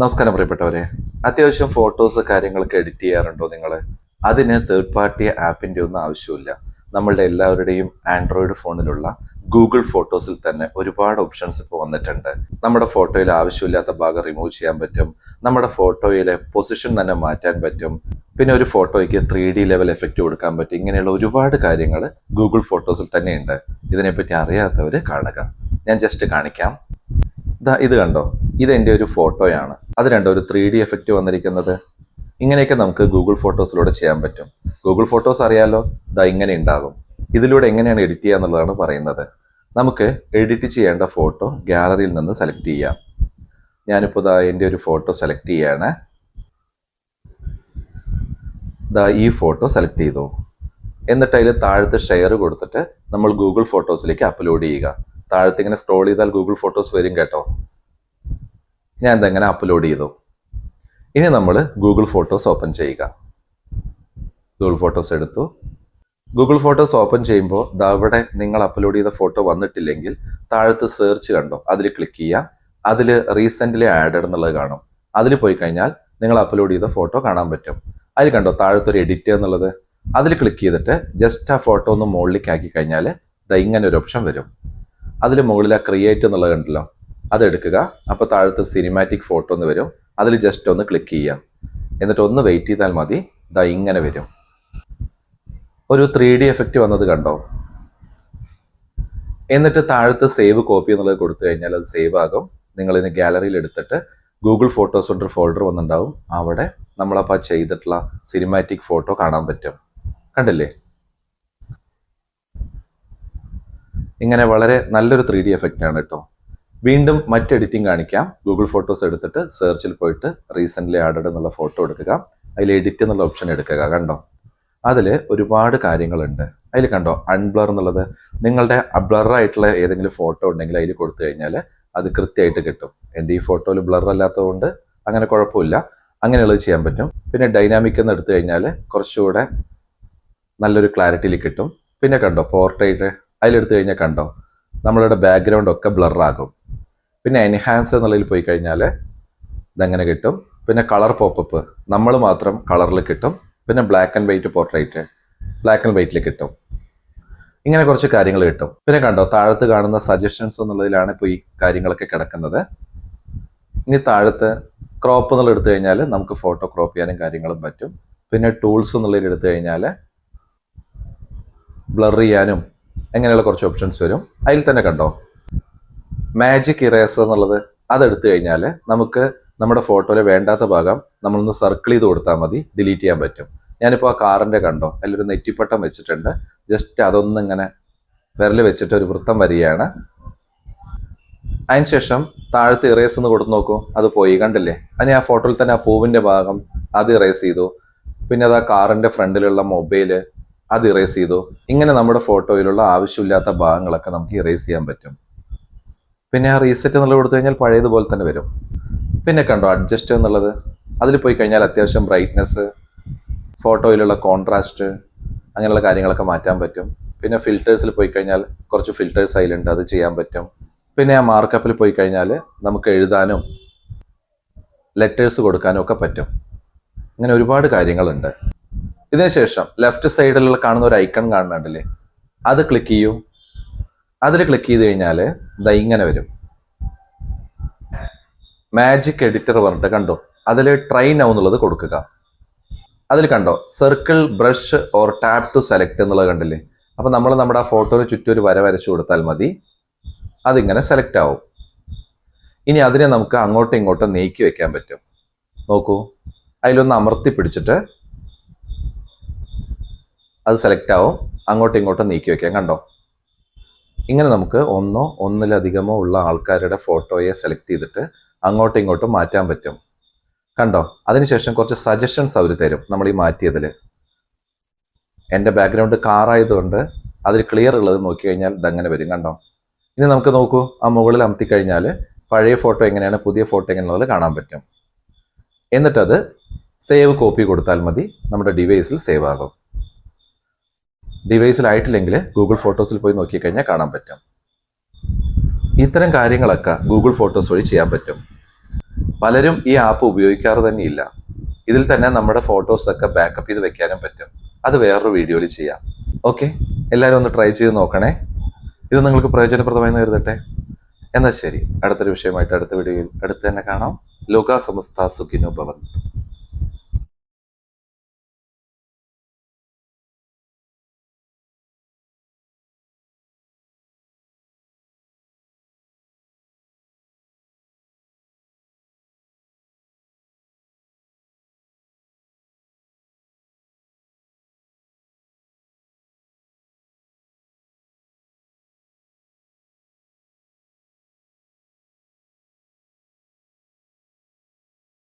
നമസ്കാരം പ്രിയപ്പെട്ടവരെ. അത്യാവശ്യം ഫോട്ടോസ് കാര്യങ്ങളൊക്കെ എഡിറ്റ് ചെയ്യാറുണ്ടോ നിങ്ങൾ അതിന് തേർഡ് പാർട്ടി ആപ്പിന്റെ ഒന്നും ആവശ്യമില്ല. നമ്മളുടെ എല്ലാവരുടെയും ആൻഡ്രോയിഡ് ഫോണിലുള്ള ഗൂഗിൾ ഫോട്ടോസിൽ തന്നെ ഒരുപാട് ഓപ്ഷൻസ് ഇപ്പോൾ വന്നിട്ടുണ്ട്. നമ്മുടെ ഫോട്ടോയിൽ ആവശ്യമില്ലാത്ത ഭാഗം റിമൂവ് ചെയ്യാൻ പറ്റും. നമ്മുടെ ഫോട്ടോയിലെ പൊസിഷൻ തന്നെ മാറ്റാൻ പറ്റും. പിന്നെ ഒരു ഫോട്ടോയ്ക്ക് ത്രീ ഡി ലെവൽ എഫക്റ്റ് കൊടുക്കാൻ പറ്റും. ഇങ്ങനെയുള്ള ഒരുപാട് കാര്യങ്ങൾ ഗൂഗിൾ ഫോട്ടോസിൽ തന്നെയുണ്ട്. ഇതിനെപ്പറ്റി അറിയാത്തവർ കാണുക. ഞാൻ ജസ്റ്റ് കാണിക്കാം. ഇത് കണ്ടോ? ഇത് എന്റെ ഒരു ഫോട്ടോയാണ്. അത് രണ്ട് ഒരു ത്രീ ഡി എഫക്റ്റ് വന്നിരിക്കുന്നത്. ഇങ്ങനെയൊക്കെ നമുക്ക് ഗൂഗിൾ ഫോട്ടോസിലൂടെ ചെയ്യാൻ പറ്റും. ഗൂഗിൾ ഫോട്ടോസ് അറിയാലോ? ദാ ഇങ്ങനെ ഉണ്ടാകും. ഇതിലൂടെ എങ്ങനെയാണ് എഡിറ്റ് ചെയ്യുക എന്നുള്ളതാണ് പറയുന്നത്. നമുക്ക് എഡിറ്റ് ചെയ്യേണ്ട ഫോട്ടോ ഗാലറിയിൽ നിന്ന് സെലക്ട് ചെയ്യാം. ഞാനിപ്പോൾ ദാ എന്റെ ഒരു ഫോട്ടോ സെലക്ട് ചെയ്യാണ്. ദാ ഈ ഫോട്ടോ സെലക്ട് ചെയ്തു. എന്നിട്ട് അതിൽ താഴത്ത് ഷെയർ കൊടുത്തിട്ട് നമ്മൾ ഗൂഗിൾ ഫോട്ടോസിലേക്ക് അപ്ലോഡ് ചെയ്യുക. താഴത്ത് ഇങ്ങനെ സ്ക്രോൾ ചെയ്താൽ ഗൂഗിൾ ഫോട്ടോസ് വരും കേട്ടോ. ഞാൻ ഇതെങ്ങനെ അപ്ലോഡ് ചെയ്തു? ഇനി നമ്മൾ ഗൂഗിൾ ഫോട്ടോസ് ഓപ്പൺ ചെയ്യുക. ഗൂഗിൾ ഫോട്ടോസ് എടുത്തു. ഗൂഗിൾ ഫോട്ടോസ് ഓപ്പൺ ചെയ്യുമ്പോൾ അവിടെ നിങ്ങൾ അപ്ലോഡ് ചെയ്ത ഫോട്ടോ വന്നിട്ടില്ലെങ്കിൽ താഴത്ത് സെർച്ച് കണ്ടോ? അതിൽ ക്ലിക്ക് ചെയ്യുക. അതിൽ റീസെന്റ്ലി ആഡഡ് എന്നുള്ളത് കാണും. അതിൽ പോയി കഴിഞ്ഞാൽ നിങ്ങൾ അപ്ലോഡ് ചെയ്ത ഫോട്ടോ കാണാൻ പറ്റും. അതിൽ കണ്ടോ താഴത്തൊരു എഡിറ്റ് എന്നുള്ളത്? അതിൽ ക്ലിക്ക് ചെയ്തിട്ട് ജസ്റ്റ് ആ ഫോട്ടോ ഒന്ന് മുകളിലേക്ക് ആക്കി കഴിഞ്ഞാൽ ഇങ്ങനെ ഒരു ഓപ്ഷൻ വരും. അതിൽ മുകളിൽ ആ ക്രിയേറ്റ് എന്നുള്ളത് കണ്ടല്ലോ? അതെടുക്കുക. അപ്പോൾ താഴത്ത് സിനിമാറ്റിക് ഫോട്ടോ എന്ന് വരും. അതിൽ ജസ്റ്റ് ഒന്ന് ക്ലിക്ക് ചെയ്യുക. എന്നിട്ട് ഒന്ന് വെയിറ്റ് ചെയ്താൽ മതി. ദാ ഇങ്ങനെ വരും. ഒരു ത്രീ ഡി എഫക്റ്റ് വന്നത് കണ്ടോ? എന്നിട്ട് താഴത്ത് സേവ് കോപ്പി എന്നുള്ളത് കൊടുത്തു കഴിഞ്ഞാൽ അത് സേവ് ആകും. നിങ്ങൾ ഇതിന് ഗാലറിയിൽ എടുത്തിട്ട് ഗൂഗിൾ ഫോട്ടോസ് കൊണ്ടൊരു ഫോൾഡർ വന്നിട്ടുണ്ടാവും. അവിടെ നമ്മളപ്പോൾ ചെയ്തിട്ടുള്ള സിനിമാറ്റിക് ഫോട്ടോ കാണാൻ പറ്റും. കണ്ടില്ലേ? ഇങ്ങനെ വളരെ നല്ലൊരു ത്രീ ഡി എഫക്റ്റാണ് കേട്ടോ. വീണ്ടും മറ്റ് എഡിറ്റിംഗ് കാണിക്കാം. ഗൂഗിൾ ഫോട്ടോസ് എടുത്തിട്ട് സെർച്ചിൽ പോയിട്ട് റീസെന്റ്ലി ആഡഡ് എന്നുള്ള ഫോട്ടോ എടുക്കുക. അതിൽ എഡിറ്റ് എന്നുള്ള ഓപ്ഷൻ എടുക്കുക കണ്ടോ? അതിൽ ഒരുപാട് കാര്യങ്ങളുണ്ട്. അതിൽ കണ്ടോ അൺബ്ലർ എന്നുള്ളത്? നിങ്ങളുടെ അബ്ലറായിട്ടുള്ള ഏതെങ്കിലും ഫോട്ടോ ഉണ്ടെങ്കിൽ അതിൽ കൊടുത്തു കഴിഞ്ഞാൽ അത് കൃത്യമായിട്ട് കിട്ടും. എന്റെ ഈ ഫോട്ടോയിൽ ബ്ലർ അല്ലാത്തതുകൊണ്ട് അങ്ങനെ കുഴപ്പമില്ല. അങ്ങനെയുള്ളത് ചെയ്യാൻ പറ്റും. പിന്നെ ഡൈനാമിക് എന്ന് എടുത്തു കഴിഞ്ഞാൽ കുറച്ചുകൂടെ നല്ലൊരു ക്ലാരിറ്റിയിൽ കിട്ടും. പിന്നെ കണ്ടോ പോർട്രേറ്റ് അതിലെടുത്തു കഴിഞ്ഞാൽ കണ്ടോ നമ്മളുടെ ബാക്ക്ഗ്രൗണ്ട് ഒക്കെ ബ്ലറാകും പിന്നെ എൻഹാൻസ് എന്നുള്ളതിൽ പോയി കഴിഞ്ഞാൽ ഇതെങ്ങനെ കിട്ടും. പിന്നെ കളർ പോപ്പപ്പ് നമ്മൾ മാത്രം കളറിൽ കിട്ടും. പിന്നെ black and white portrait black and വൈറ്റിൽ കിട്ടും. ഇങ്ങനെ കുറച്ച് കാര്യങ്ങൾ കിട്ടും. പിന്നെ കണ്ടോ താഴത്ത് കാണുന്ന സജഷൻസ് എന്നുള്ളതിലാണ് ഇപ്പോൾ ഈ കാര്യങ്ങളൊക്കെ കിടക്കുന്നത്. ഇനി താഴത്ത് ക്രോപ്പ് എന്നുള്ള എടുത്തു കഴിഞ്ഞാൽ നമുക്ക് ഫോട്ടോ ക്രോപ്പ് ചെയ്യാനും കാര്യങ്ങളും പറ്റും. പിന്നെ ടൂൾസ് എന്നുള്ളതിൽ എടുത്തു കഴിഞ്ഞാൽ ബ്ലർ ചെയ്യാനും അങ്ങനെയുള്ള കുറച്ച് ഓപ്ഷൻസ് വരും. അതിൽ തന്നെ കണ്ടോ മാജിക് ഇറേസർ എന്നുള്ളത് അതെടുത്തു കഴിഞ്ഞാൽ നമുക്ക് നമ്മുടെ ഫോട്ടോയിലെ വേണ്ടാത്ത ഭാഗം നമ്മളൊന്ന് സർക്കിൾ ചെയ്ത് കൊടുത്താൽ മതി ഡിലീറ്റ് ചെയ്യാൻ പറ്റും. ഞാനിപ്പോൾ ആ കാറിന്റെ കണ്ടോ? അതിലൊരു നെറ്റിപ്പട്ടം വെച്ചിട്ടുണ്ട്. ജസ്റ്റ് അതൊന്ന് ഇങ്ങനെ വിരൽ വെച്ചിട്ട് ഒരു വൃത്തം വരികയാണ്. അതിനുശേഷം താഴത്ത് ഇറേസ് എന്ന് കൊടുത്ത് നോക്കൂ. അത് പോയി കണ്ടില്ലേ? അതിന് ആ ഫോട്ടോയിൽ തന്നെ ആ പൂവിന്റെ ഭാഗം അത് ഇറേസ് ചെയ്തു. പിന്നെ അത് ആ കാറിന്റെ ഫ്രണ്ടിലുള്ള മൊബൈൽ അത് ഇറേസ് ചെയ്തു. ഇങ്ങനെ നമ്മുടെ ഫോട്ടോയിലുള്ള ആവശ്യമില്ലാത്ത ഭാഗങ്ങളൊക്കെ നമുക്ക് ഇറേസ് ചെയ്യാൻ പറ്റും. പിന്നെ ആ റീസെറ്റ് എന്നുള്ളത് കൊടുത്തു കഴിഞ്ഞാൽ പഴയതുപോലെ തന്നെ വരും. പിന്നെ കണ്ടോ അഡ്ജസ്റ്റ് എന്നുള്ളത്? അതിൽ പോയി കഴിഞ്ഞാൽ അത്യാവശ്യം ബ്രൈറ്റ്നെസ് ഫോട്ടോയിലുള്ള കോൺട്രാസ്റ്റ് അങ്ങനെയുള്ള കാര്യങ്ങളൊക്കെ മാറ്റാൻ പറ്റും. പിന്നെ ഫിൽറ്റേഴ്സിൽ പോയി കഴിഞ്ഞാൽ കുറച്ച് ഫിൽറ്റേഴ്സ് അതിലുണ്ട് അത് ചെയ്യാൻ പറ്റും. പിന്നെ ആ മാർക്കപ്പിൽ പോയി കഴിഞ്ഞാൽ നമുക്ക് എഴുതാനും ലെറ്റേഴ്സ് കൊടുക്കാനും ഒക്കെ പറ്റും. അങ്ങനെ ഒരുപാട് കാര്യങ്ങളുണ്ട്. ഇതിനുശേഷം ലെഫ്റ്റ് സൈഡിലുള്ള കാണുന്ന ഒരു ഐക്കൺ കാണുന്നുണ്ടല്ലേ? അത് ക്ലിക്ക് ചെയ്യൂ. അതിൽ ക്ലിക്ക് ചെയ്ത് കഴിഞ്ഞാൽ ദാ ഇങ്ങനെ വരും. മാജിക് എഡിറ്റർ പറഞ്ഞിട്ട് കണ്ടോ? അതിൽ ട്രൈ നൗ എന്നുള്ളത് കൊടുക്കുക. അതിൽ കണ്ടോ? Circle brush or tap to select എന്നുള്ളത് കണ്ടില്ലേ? അപ്പോൾ നമ്മൾ നമ്മുടെ ആ ഫോട്ടോന് ചുറ്റും ഒരു വര വരച്ചു കൊടുത്താൽ മതി. അതിങ്ങനെ സെലക്ട് ആവും. ഇനി അതിനെ നമുക്ക് അങ്ങോട്ടും ഇങ്ങോട്ടും നീക്കി വെക്കാൻ പറ്റും. നോക്കൂ. അതിലൊന്ന് അമർത്തി പിടിച്ചിട്ട് അത് സെലക്ട് ആവും. അങ്ങോട്ടും ഇങ്ങോട്ടും നീക്കി വെക്കാം. കണ്ടോ? ഇങ്ങനെ നമുക്ക് ഒന്നോ ഒന്നിലധികമോ ഉള്ള ആൾക്കാരുടെ ഫോട്ടോയെ സെലക്ട് ചെയ്തിട്ട് അങ്ങോട്ടും ഇങ്ങോട്ടും മാറ്റാൻ പറ്റും. കണ്ടോ? അതിനുശേഷം കുറച്ച് സജഷൻസ് അവർ തരും നമ്മൾ ഈ മാറ്റിയതിൽ എന്റെ ബാക്ക്ഗ്രൗണ്ട് കാറായതുകൊണ്ട് അതിൽ ക്ലിയർ ഉള്ളത് നോക്കി കഴിഞ്ഞാൽ ഇതങ്ങനെ വരും. കണ്ടോ? ഇനി നമുക്ക് നോക്കൂ ആ മുകളിൽ അമർത്തി കഴിഞ്ഞാൽ പഴയ ഫോട്ടോ എങ്ങനെയാണ് പുതിയ ഫോട്ടോ എങ്ങനെയുള്ളത് കാണാൻ പറ്റും. എന്നിട്ടത് സേവ് കോപ്പി കൊടുത്താൽ മതി. നമ്മുടെ ഡിവൈസിൽ സേവ് ആകും. ഡിവൈസിലായിട്ടില്ലെങ്കിൽ ഗൂഗിൾ ഫോട്ടോസിൽ പോയി നോക്കിക്കഴിഞ്ഞാൽ കാണാൻ പറ്റും. ഇത്തരം കാര്യങ്ങളൊക്കെ ഗൂഗിൾ ഫോട്ടോസ് വഴി ചെയ്യാൻ പറ്റും. പലരും ഈ ആപ്പ് ഉപയോഗിക്കാറ് തന്നെയില്ല ഇതിൽ തന്നെ നമ്മുടെ ഫോട്ടോസൊക്കെ ബാക്കപ്പ് ചെയ്ത് വെക്കാനും പറ്റും. അത് വേറൊരു വീഡിയോയിൽ ചെയ്യാം. ഓക്കെ എല്ലാവരും ഒന്ന് ട്രൈ ചെയ്ത് നോക്കണേ. ഇത് നിങ്ങൾക്ക് പ്രയോജനപ്രദമായി നേരിടട്ടെ എന്നാൽ ശരി. അടുത്തൊരു വിഷയമായിട്ട് അടുത്ത വീഡിയോയിൽ അടുത്ത് തന്നെ കാണാം. ലോക സമസ്ത സുഖിനോ ഭവന്തു.